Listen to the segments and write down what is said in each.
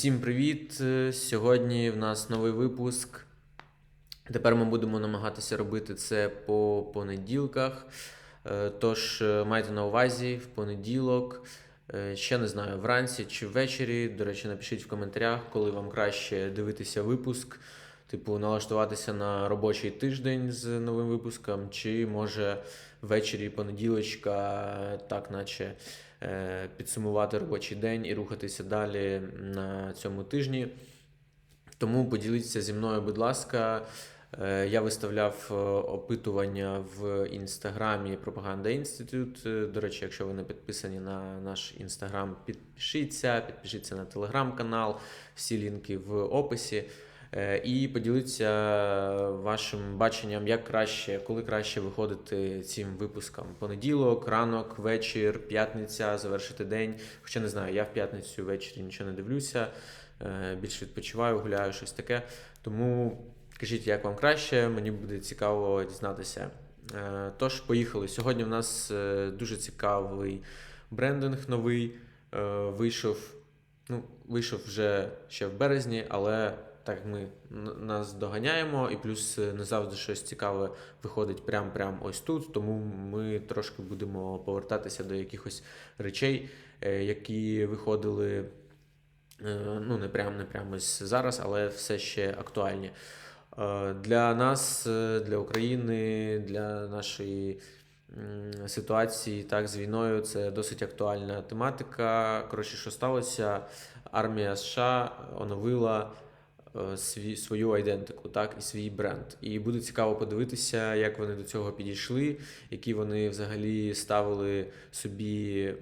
Всім привіт! Сьогодні в нас новий випуск. Тепер ми будемо намагатися робити це по понеділках. Е, Тож е, майте на увазі в понеділок, е, ще не знаю, вранці чи ввечері. До речі, напишіть в коментарях, коли вам краще дивитися випуск. Типу, налаштуватися на робочий тиждень з новим випуском, чи може ввечері понеділочка, так наче підсумувати робочий день і рухатися далі на цьому тижні. Тому поділіться зі мною, будь ласка. Е, Я виставляв е, опитування в інстаграмі Пропаганда Інститут. Е, До речі, якщо ви не підписані на наш інстаграм, підпишіться, підпишіться на телеграм-канал, всі лінки в описі. Е, І поділіться вашим баченням, як краще, коли краще виходити цим випуском. Понеділок, ранок, вечір, п'ятниця, завершити день. Хоча не знаю, я в п'ятницю ввечері нічого не дивлюся, е, більш відпочиваю, гуляю, щось таке. Тому кажіть, як вам краще, мені буде цікаво дізнатися. Е, Тож, поїхали. Сьогодні в нас дуже цікавий брендинг новий. Вийшов, ну, вийшов вже ще в березні, але так ми нас доганяємо, і плюс е, не завжди щось цікаве виходить прям прям ось тут. Тому ми трошки будемо повертатися до якихось речей, е, які виходили. е, Ну, не прямо не прямо зараз, але все ще актуальні. Для нас, для України, для нашої ситуації так, з війною це досить актуальна тематика. Коротше, що сталося? Армія США оновила свій, свою айдентику, так, і свій бренд. І буде цікаво подивитися, як вони до цього підійшли, які вони взагалі ставили собі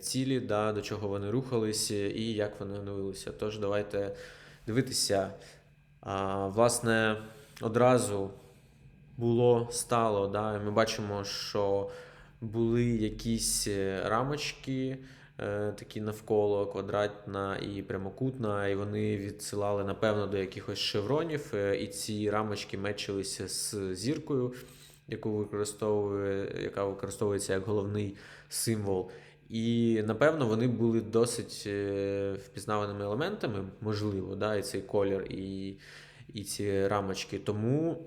цілі, да, до чого вони рухались, і як вони оновилися. Тож давайте дивитися. А, власне, одразу було стало. Да? Ми бачимо, що були якісь е, рамочки, е, такі навколо квадратна і прямокутна, і вони відсилали, напевно, до якихось шевронів, е, і ці рамочки мечилися з зіркою, яку використовує, яка використовується як головний символ. І напевно вони були досить е, впізнаваними елементами, можливо, да, і цей колір, і, і ці рамочки. Тому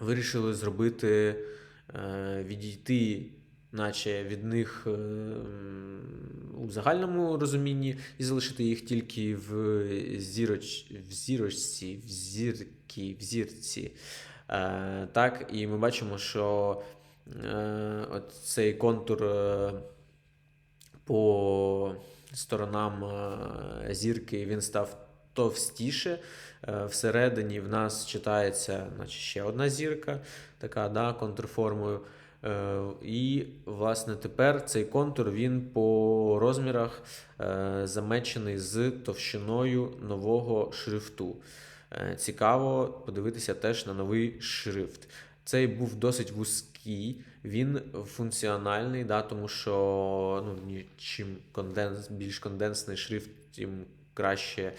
вирішили зробити, е, відійти, наче від них е, у загальному розумінні, і залишити їх тільки в, зіроч, в зірочці, в зірки, в зірці. Е, так, і ми бачимо, що е, цей контур. По сторонам зірки він став товстіше. Всередині в нас читається, наче ще одна зірка, така да, контрформою. Е, І, власне, тепер цей контур він по розмірах е, замечений з товщиною нового шрифту. Е, Цікаво подивитися теж на новий шрифт. Цей був досить вузький, він функціональний, да, тому що ну, чим конденс, більш конденсний шрифт, тим краще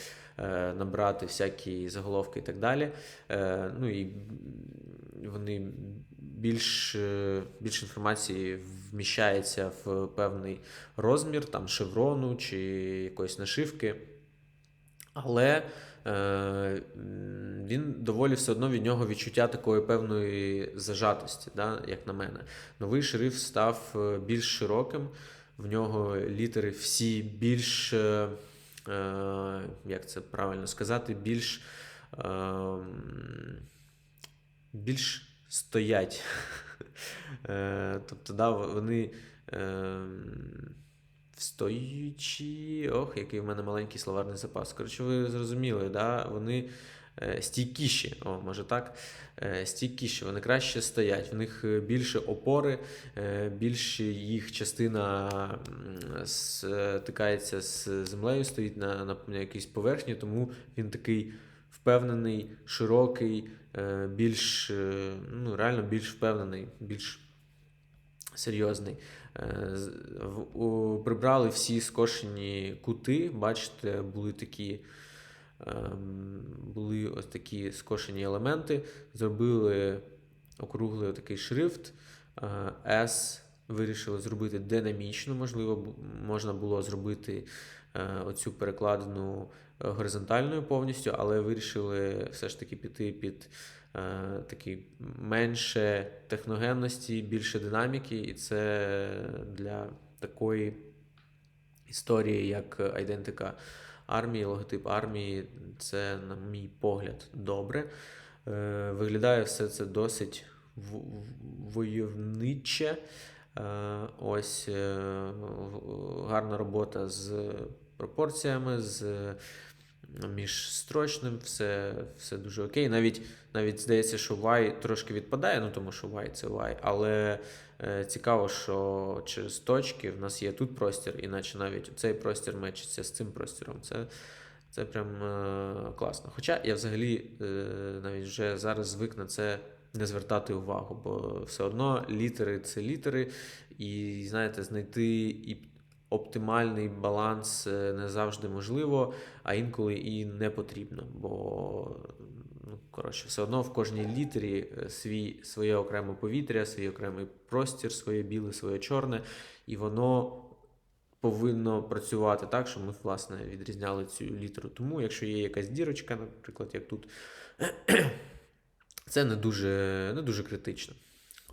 набрати всякі заголовки і так далі. Е, ну і вони більш, е, більш інформації вміщається в певний розмір, там шеврону чи якоїсь нашивки. Але е, він доволі все одно від нього відчуття такої певної зажатості, да, як на мене. Новий шрифт став е, більш широким, в нього літери всі більш, е, е, як це правильно сказати, більш, е, більш стоять. Е, Тобто, да, вони. е, Встоючі. Ох, який в мене маленький словарний запас. Коротше, ви зрозуміли, да? вони е, стійкіші, о, може так. Е, стійкіші, вони краще стоять, в них е, більше опори, е, більше їх частина стикається з землею, стоїть на, на, на якійсь поверхні, тому він такий впевнений, широкий, е, більш е, ну, реально більш впевнений, більш серйозний. Е, Прибрали всі скошені кути. Бачите, були такі, були ось такі скошені елементи. Зробили округлий такий шрифт. Е, S вирішили зробити динамічно. Можливо, можна було зробити е, оцю перекладину е, горизонтальною повністю, але вирішили все ж таки піти під такий менше техногенності, більше динаміки, і це для такої історії, як айдентика армії, логотип армії, це, на мій погляд, добре. Е, Виглядає все це досить войовниче. Е, Ось е, гарна робота з пропорціями, з міжстрочним, все, все дуже окей. Навіть, навіть здається, що Y трошки відпадає, ну тому що Y це Y, але цікаво, що через точки в нас є тут простір, іначе навіть цей простір мечиться з цим простіром. Це, це прям е, класно. Хоча я взагалі е, навіть вже зараз звик на це не звертати увагу, бо все одно літери це літери, і знаєте, знайти і оптимальний баланс е, не завжди можливо, а інколи і не потрібно. Бо коротше, все одно в кожній літері е, свій, своє окреме повітря, свій окремий простір, своє біле, своє чорне, і воно повинно працювати так, щоб ми власне відрізняли цю літеру. Тому, якщо є якась дірочка, наприклад, як тут, це не дуже, не дуже критично.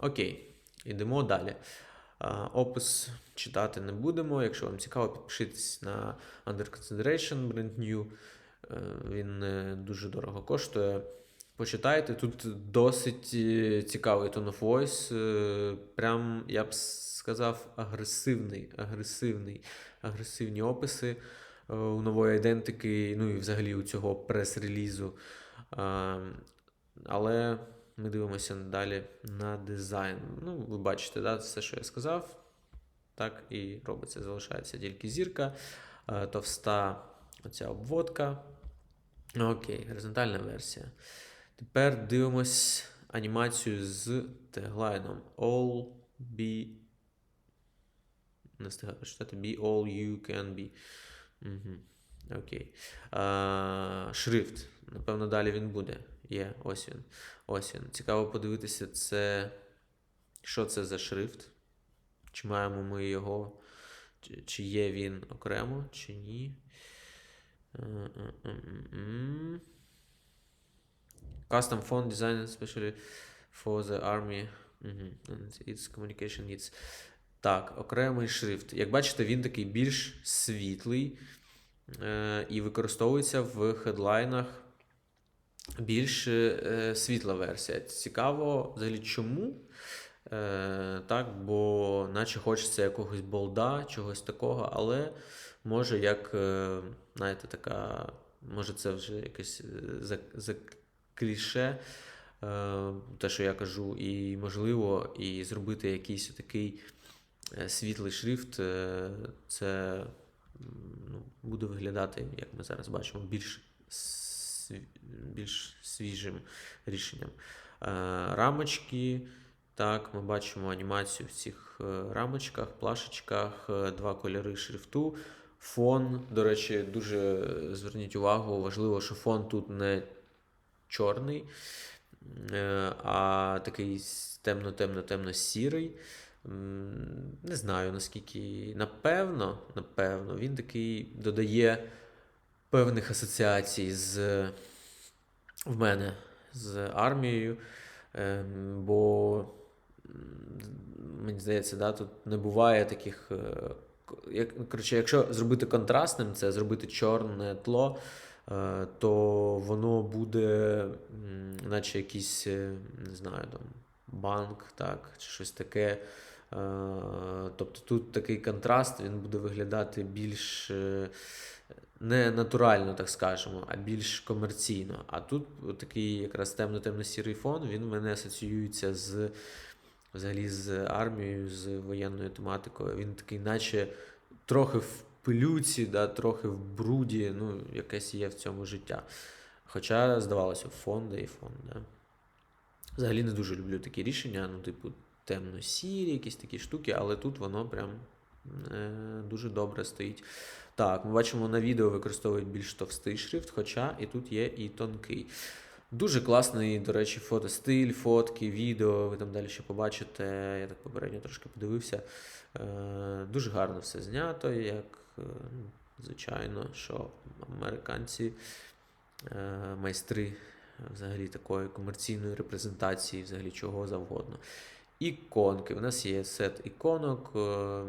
Окей, йдемо далі. Опис читати не будемо. Якщо вам цікаво, підпишитесь на Under Consideration Brand New. Е, Він дуже дорого коштує. Почитайте. Тут досить е, цікавий tone of voice. е, Прям, я б сказав, агресивний, агресивний, агресивні описи е, у нової ідентики, ну і взагалі у цього прес-релізу. Але ми дивимося далі на дизайн. Ну, ви бачите, да, все, що я сказав. Так і робиться. Залишається тільки зірка, товста оця обводка. Окей, горизонтальна версія. Тепер дивимось анімацію з теглайном All be. Не встигаю прочитати. Be all you can be. Угу. Окей. А, шрифт. Напевно, далі він буде. Є, ось він. Ось він. Цікаво подивитися, це. Що це за шрифт? Чи маємо ми його, чи, є він окремо, чи ні. Custom font designed especially for the army. And its communication needs. Так, окремий шрифт. Як бачите, він такий більш світлий е, і використовується в хедлайнах більш е, світла версія. Цікаво, взагалі, чому? Е, так, бо наче хочеться якогось болда, чогось такого, але може як, е, знаєте, така, може це вже якесь е, кліше, е, те, що я кажу, і можливо, і зробити якийсь такий е, світлий шрифт, е, це ну, буде виглядати, як ми зараз бачимо, більш, більш свіжим рішенням. Рамочки. Так, ми бачимо анімацію в цих рамочках, плашечках, два кольори шрифту. Фон, до речі, дуже зверніть увагу, важливо, що фон тут не чорний, е, а такий темно-темно-темно-сірий. Не знаю наскільки. Напевно, напевно, він такий додає певних асоціацій з в мене з армією. Ем, бо мені здається, да, тут не буває таких. е, Як, коротше, якщо зробити контрастним, це зробити чорне тло, е, то воно буде, наче якийсь, е, не знаю, там, банк, так, чи щось таке. Е, Тобто тут такий контраст, він буде виглядати більш е, не натурально, так скажемо, а більш комерційно. А тут такий якраз темно-темно-сірий фон, він мене асоціюється з взагалі з армією, з воєнною тематикою. Він такий, наче трохи пилюці, да, трохи в бруді, ну, якесь є в цьому життя. Хоча, здавалося, фон да і фон. Да. Взагалі не дуже люблю такі рішення, ну, типу, темно-сірі, якісь такі штуки, але тут воно прям е, дуже добре стоїть. Так, ми бачимо на відео використовують більш товстий шрифт, хоча і тут є і тонкий. Дуже класний, до речі, фотостиль, фотки, відео. Ви там далі ще побачите. Я так попередньо трошки подивився. Е, дуже гарно все знято, як звичайно, що американці е, майстри взагалі такої комерційної репрезентації, взагалі чого завгодно. Іконки. У нас є сет іконок. е,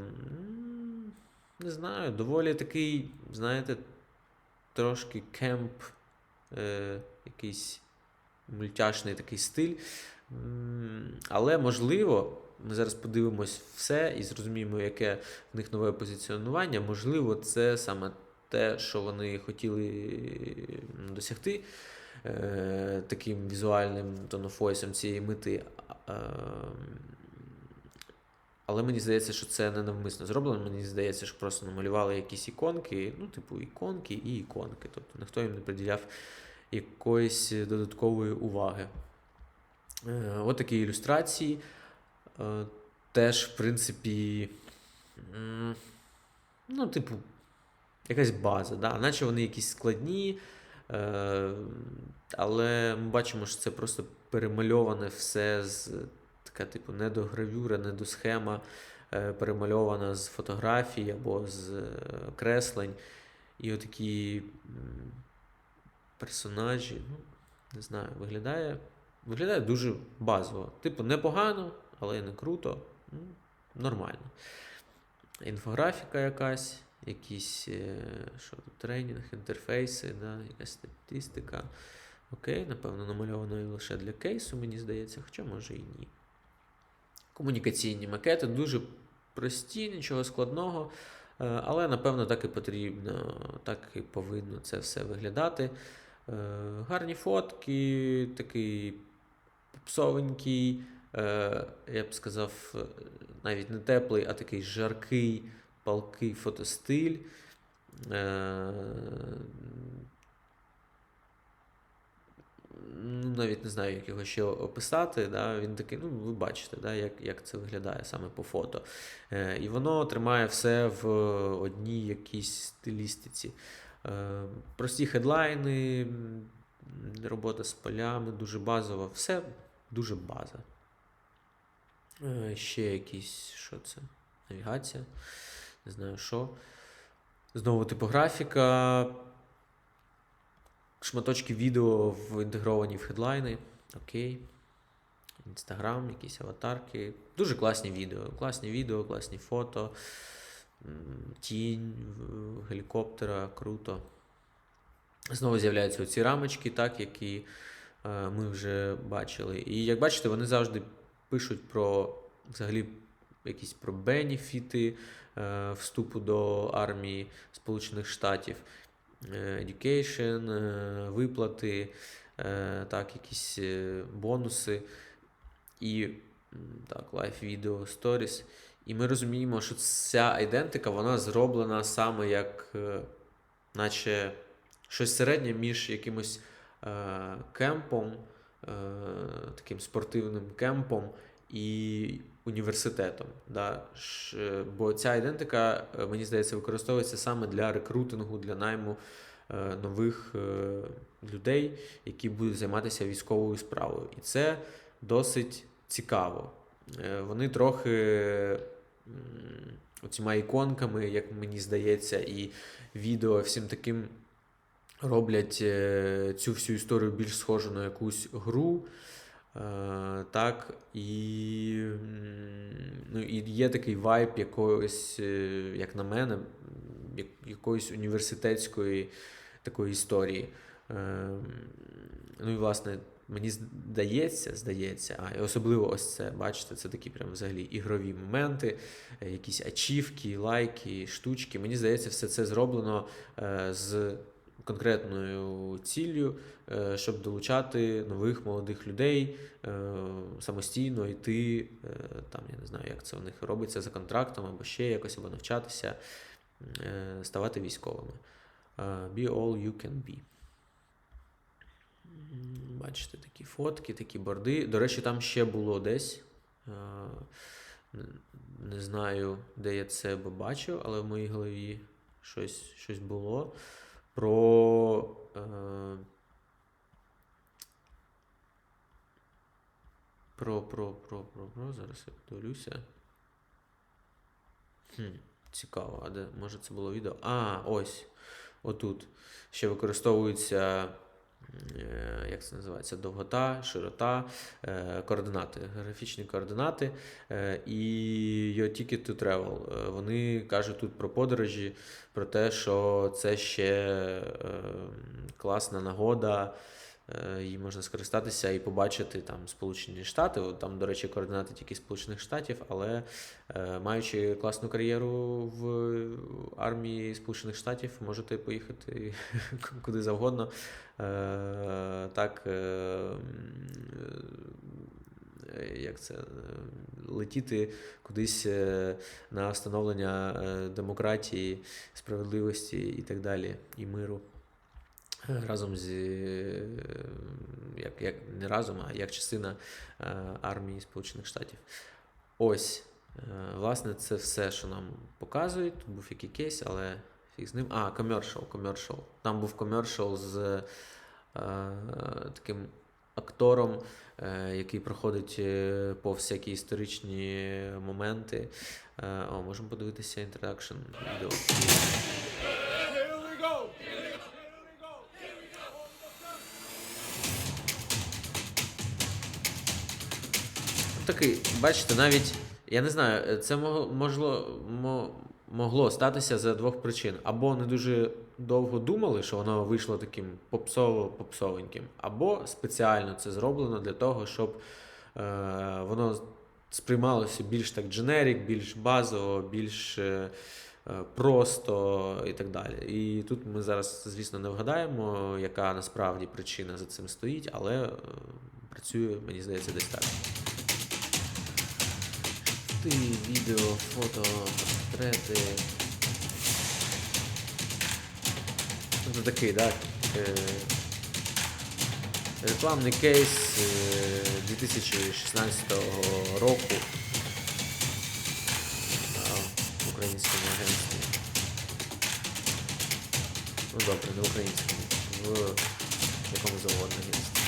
Не знаю, доволі такий, знаєте, трошки кемп, е, якийсь мультяшний такий стиль. Але можливо, ми зараз подивимось все і зрозуміємо, яке в них нове позиціонування. Можливо, це саме те, що вони хотіли досягти е, таким візуальним тонофойсом цієї мети. Ем, Але мені здається, що це не навмисно зроблено. Мені здається, що просто намалювали якісь іконки, ну, типу, іконки і іконки. Тобто ніхто їм не приділяв якоїсь додаткової уваги. Е, От такі ілюстрації. Е, Теж, в принципі, ну, типу, якась база, да? наче вони якісь складні, е, але ми бачимо, що це просто перемальоване все з така, типу, не до гравюра, не до схема, е, перемальована з фотографій або з креслень. І отакі персонажі, ну, не знаю, виглядає, виглядає дуже базово. Типу, непогано, але не круто. Ну, нормально. Інфографіка якась, якісь е, що тут, тренінг, інтерфейси, да, якась статистика. Окей, напевно, намальовано лише для кейсу, мені здається, хоча може і ні. Комунікаційні макети дуже прості, нічого складного. Е, Але, напевно, так і потрібно, так і повинно це все виглядати. Е, Гарні фотки, такий попсовенький, я б сказав, е, навіть не теплий, а такий жаркий, палкий фотостиль. Е, Ну, навіть не знаю, як його ще описати. Да? Він такий, ну, ви бачите, да? як, як це виглядає саме по фото. Е, і воно тримає все в одній якійсь стилістиці. Е, прості хедлайни, робота з полями, дуже базово. Все дуже база. Е, ще якісь, що це? Навігація. Не знаю що. Знову типографіка. Шматочки відео в інтегровані в хедлайни. Окей. Інстаграм, якісь аватарки. Дуже класні відео. Класні відео, класні фото. Тінь гелікоптера, круто. Знову з'являються ці рамочки, так, які е, ми вже бачили. І як бачите, вони завжди пишуть про взагалі якісь про бенефіти е, вступу до армії Сполучених Штатів, е, education, е, виплати, е, так, якісь е, бонуси і так, live video stories. І ми розуміємо, що ця айдентика вона зроблена саме як, е, наче щось середнє між якимось е, кемпом, таким спортивним кемпом і університетом. Да? Е, бо ця ідентика, е, мені здається, використовується саме для рекрутингу, для найму е, нових е, людей, які будуть займатися військовою справою. І це досить цікаво. Е, Вони трохи оціма іконками, як мені здається, і відео всім таким роблять е, цю всю історію більш схожу на якусь гру. Е, так, і, ну, і є такий вайб якоїсь, е, як на мене, якоїсь університетської такої історії. Ну і власне, мені здається, здається, а і особливо ось це, бачите, це такі прям взагалі ігрові моменти, якісь ачівки, лайки, штучки. Мені здається, все це зроблено з конкретною ціллю, е, щоб долучати нових молодих людей е, самостійно йти, е, там, я не знаю, як це у них робиться за контрактом, або ще якось, або навчатися, ставати військовими. Be all you can be. Бачите, такі фотки, такі борди. До речі, там ще було десь. Не знаю, де я це бачив, але в моїй голові щось, щось було. Про. Е, про, про, про, про, про. Зараз я подивлюся. Хм. Цікаво, а де може це було відео? А, ось. Отут. Ще використовуються, е, як це називається, довгота, широта, е, координати, графічні координати е, і Ticket to Travel. Е, Вони кажуть тут про подорожі, про те, що це ще е, класна нагода. Е, Її можна скористатися і побачити там Сполучені Штати. Там, до речі, координати тільки Сполучених Штатів, але е, маючи класну кар'єру в армії Сполучених Штатів, можете поїхати куди завгодно. Е, Так, як це, летіти кудись на встановлення демократії, справедливості і так далі, і миру. Разом з як, як не разом, а як частина е, армії Сполучених Штатів. Ось, е, власне, це все, що нам показують. Тут був який кейс, але фіг з ним. А, комершал, комершал. Там був комершал з е, таким актором, е, який проходить е, по всякі історичні моменти. Е, о, можемо подивитися інтродакшн відео. Такий, бачите, навіть я не знаю, це могло, могло статися за двох причин. Або не дуже довго думали, що воно вийшло таким попсово-попсовеньким, або спеціально це зроблено для того, щоб е, воно сприймалося більш так дженерік, більш базово, більш е, е, просто і так далі. І тут ми зараз, звісно, не вгадаємо, яка насправді причина за цим стоїть, але е, працює, мені здається, десь так. Ти, відео, фото, портрети. Тобто такий, так? Е, рекламний кейс е, 2016 року а, в українському агентстві. Ну добре, не українському, в якому завгодно агентстві.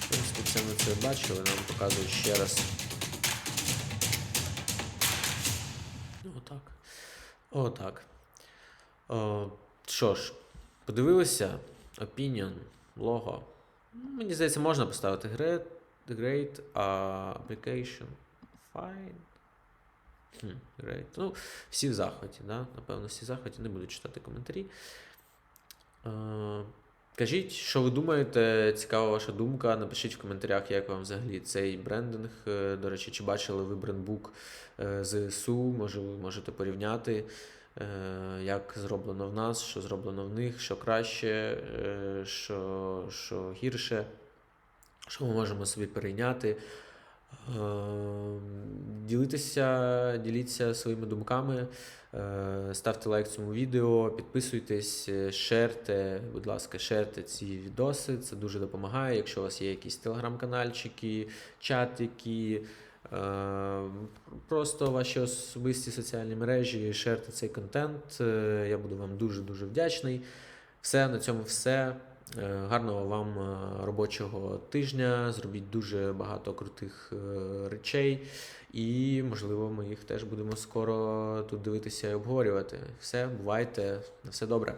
В принципі, це ми це бачили, нам показують ще раз. Отак. О, що ж, подивилися. Opinion, лого. Мені здається, можна поставити great, great а application. Fine. Хм, great. Ну, всі в захваті, да? напевно, всі в захваті, не буду читати коментарі. Е, Кажіть, що ви думаєте, цікава ваша думка. Напишіть в коментарях, як вам взагалі цей брендинг. Е, До речі, чи бачили ви брендбук е, ЗСУ? Може, ви можете порівняти, е, як зроблено в нас, що зроблено в них, що краще, що, що гірше, що ми можемо собі перейняти. Е, Ділитися, діліться своїми думками, е, ставте лайк цьому відео, підписуйтесь, е, шерте, будь ласка, шерте ці відоси. Це дуже допомагає. Якщо у вас є якісь телеграм-канальчики, чатики, просто ваші особисті соціальні мережі, шерте цей контент. Я буду вам дуже-дуже вдячний. Все, на цьому все. Е, Гарного вам е, робочого тижня. Зробіть дуже багато крутих е, речей, і, можливо, ми їх теж будемо скоро тут дивитися і обговорювати. Все, бувайте, на все добре.